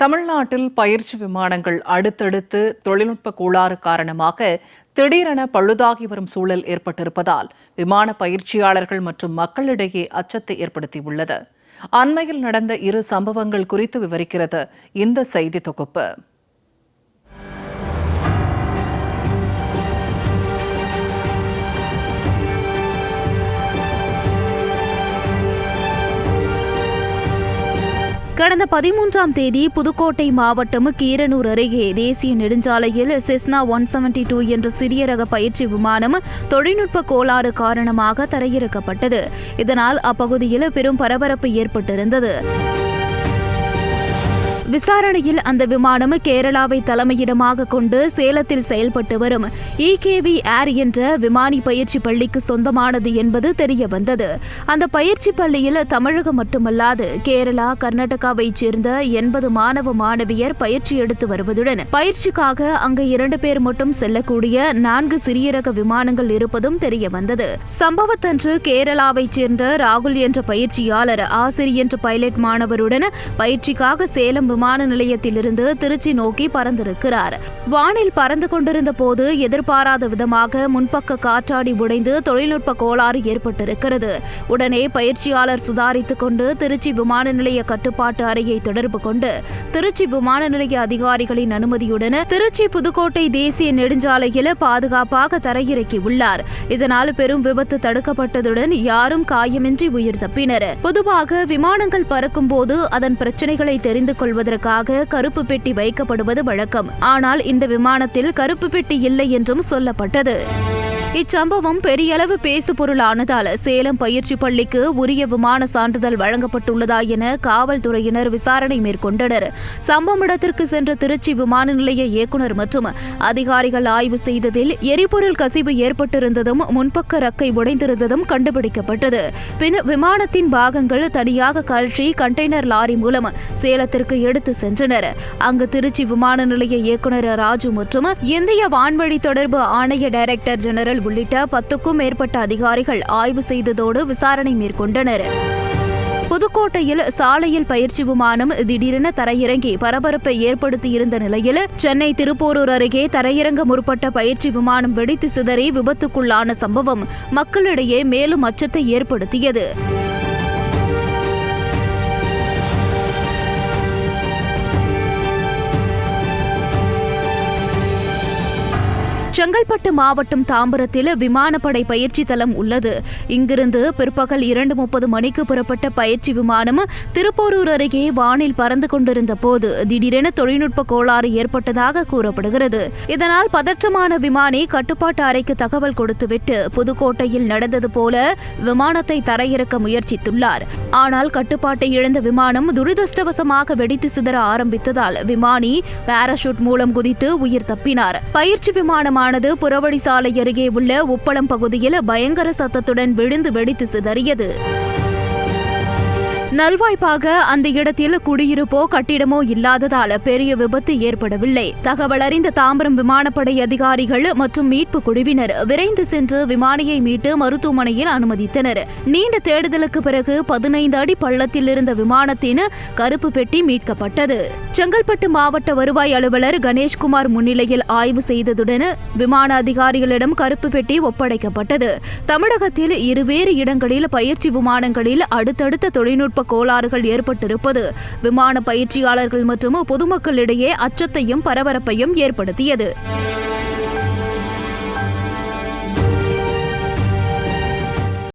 தமிழ்நாட்டில் பயிற்சி விமானங்கள் அடுத்தடுத்து தொழில்நுட்ப கோளாறு காரணமாக திடீரென பழுதாகி வரும் சூழல் ஏற்பட்டிருப்பதால் விமான பயிற்சியாளர்கள் மற்றும் மக்களிடையே அச்சத்தை ஏற்படுத்தியுள்ளது. அண்மையில் நடந்த இரு சம்பவங்கள் குறித்து விவரிக்கிறது இந்த செய்தி தொகுப்பு. கடந்த பதிமூன்றாம் தேதி புதுக்கோட்டை மாவட்டம் கீரனூர் அருகே தேசிய நெடுஞ்சாலையில் செஸ்னா ஒன் செவன்டி டூ என்ற சிறிய ரக பயிற்சி விமானம் தொழில்நுட்ப கோளாறு காரணமாக தரையிறக்கப்பட்டது. இதனால் அப்பகுதியில் பெரும் பரபரப்பு ஏற்பட்டிருந்தது. விசாரணையில் அந்த விமானம் கேரளாவை தலைமையிடமாக கொண்டு சேலத்தில் செயல்பட்டு வரும். இகேவி ஏர் என்ற விமானி பயிற்சி பள்ளிக்கு சொந்தமானது என்பது தெரிய வந்தது. அந்த பயிற்சி பள்ளியில் தமிழகம் மட்டுமல்லாது கேரளா கர்நாடகாவைச் சேர்ந்த எண்பது மாணவ மாணவியர் பயிற்சி எடுத்து வருவதுடன் பயிற்சிக்காக அங்கு இரண்டு பேர் மட்டும் செல்லக்கூடிய நான்கு சிறிய ரக விமானங்கள் இருப்பதும் தெரிய வந்தது. சம்பவத்தன்று கேரளாவைச் சேர்ந்த ராகுல் என்ற பயிற்சியாளர் ஆசிரியர் என்ற பைலட் மாணவருடன் பயிற்சிக்காக சேலம் விமான நிலையத்திலிருந்து திருச்சி நோக்கி பறந்திருக்கிறார். வானில் பறந்து கொண்டிருந்த போது எதிர்பாராத விதமாக முன்பக்க காற்றாடி உடைந்து தொழில்நுட்ப கோளாறு ஏற்பட்டிருக்கிறது. உடனே பயிற்சியாளர் சுதாரித்துக் கொண்டு திருச்சி விமான நிலைய கட்டுப்பாட்டு அறையை தொடர்பு கொண்டு திருச்சி விமான நிலைய அதிகாரிகளின் அனுமதியுடன் திருச்சி புதுக்கோட்டை தேசிய நெடுஞ்சாலையில் பாதுகாப்பாக தரையிறக்கியுள்ளார் இதனால் பெரும் விபத்து தடுக்கப்பட்டதுடன் யாரும் காயமின்றி உயிர் தப்பினர். பொதுவாக விமானங்கள் பறக்கும் போது அதன் பிரச்சனைகளை தெரிந்து கொள்வது கொள்வதற்காக கருப்பு பெட்டி வைக்கப்படுவது வழக்கம். ஆனால் இந்த விமானத்தில் கருப்பு பெட்டி இல்லை என்றும் சொல்லப்பட்டது. இச்சம்பவம் பெரிய அளவு பேசு பொருளானதால் சேலம் பயிற்சி பள்ளிக்கு உரிய விமான சான்றிதழ் வழங்கப்பட்டுள்ளதா என காவல்துறையினர் விசாரணை மேற்கொண்டனர். சம்பவ இடத்திற்கு சென்ற திருச்சி விமான நிலைய இயக்குநர் மற்றும் அதிகாரிகள் ஆய்வு செய்ததில் எரிபொருள் கசிவு ஏற்பட்டிருந்ததும் முன்பக்க ரக்கை உடைந்திருந்ததும் கண்டுபிடிக்கப்பட்டது. பின் விமானத்தின் பாகங்கள் தனியாக கழற்றி கண்டெய்னர் லாரி மூலம் சேலத்திற்கு எடுத்து சென்றனர். அங்கு திருச்சி விமான நிலைய இயக்குநர் ராஜு மற்றும் இந்திய வான்வழி தொடர்பு ஆணைய டைரக்டர் ஜெனரல் உள்ளிட்ட பத்துக்கும் மேற்பட்ட அதிகாரிகள் ஆய்வு செய்ததோடு விசாரணை மேற்கொண்டனர். புதுக்கோட்டையில் சாலையில் பயிற்சி விமானம் திடீரென தரையிறங்கி பரபரப்பை ஏற்படுத்தியிருந்த நிலையில் சென்னை திருப்போரூர் அருகே தரையிறங்க முற்பட்ட பயிற்சி விமானம் வெடித்து சிதறி விபத்துக்குள்ளான சம்பவம் மக்களிடையே மேலும் அச்சத்தை ஏற்படுத்தியது. செங்கல்பட்டு மாவட்டம் தாம்பரத்தில் விமானப்படை பயிற்சி தளம் உள்ளது. இங்கிருந்து பிற்பகல் இரண்டு முப்பது மணிக்கு புறப்பட்ட பயிற்சி விமானம் திருப்போரூர் அருகே வானில் பறந்து கொண்டிருந்த போது திடீரென தொழில்நுட்ப கோளாறு ஏற்பட்டதாக கூறப்படுகிறது. இதனால் பதற்றமான விமானி கட்டுப்பாட்டு அறைக்கு தகவல் கொடுத்துவிட்டு புதுக்கோட்டையில் நடந்தது போல விமானத்தை தரையிறக்க முயற்சித்துள்ளார். ஆனால் கட்டுப்பாட்டை இழந்த விமானம் துரதிருஷ்டவசமாக வெடித்து சிதற ஆரம்பித்ததால் விமானி பாராசூட் மூலம் குதித்து உயிர் தப்பினார். பயிற்சி விமானமான விமானமானது புறவழி சாலை அருகே உள்ள உப்பளம் பகுதியில் பயங்கர சத்தத்துடன் விழுந்து வெடித்து சிதறியது. நல்வாய்ப்பாக அந்த இடத்தில் குடியிருப்போ கட்டிடமோ இல்லாததால் பெரிய விபத்து ஏற்படவில்லை. தகவல் அறிந்த தாம்பரம் விமானப்படை அதிகாரிகள் மற்றும் மீட்பு குழுவினர் விரைந்து சென்று விமானியை மீட்டு மருத்துவமனையில் அனுமதித்தனர். நீண்ட தேடுதலுக்கு பிறகு பதினைந்து அடி பள்ளத்தில் இருந்த விமானத்தின் கருப்பு பெட்டி மீட்கப்பட்டது. செங்கல்பட்டு மாவட்ட வருவாய் அலுவலர் கணேஷ்குமார் முன்னிலையில் ஆய்வு செய்ததுடன் விமான அதிகாரிகளிடம் கருப்பு பெட்டி ஒப்படைக்கப்பட்டது. தமிழகத்தில் இருவேறு இடங்களில் பயிற்சி விமானங்களில் அடுத்தடுத்த தொழில்நுட்ப தொழில்நுட்ப கோளாறுகள் ஏற்பட்டிருப்பது விமான பயிற்சியாளர்கள் மற்றும் பொதுமக்களிடையே அச்சத்தையும் பரபரப்பையும் ஏற்படுத்தியது.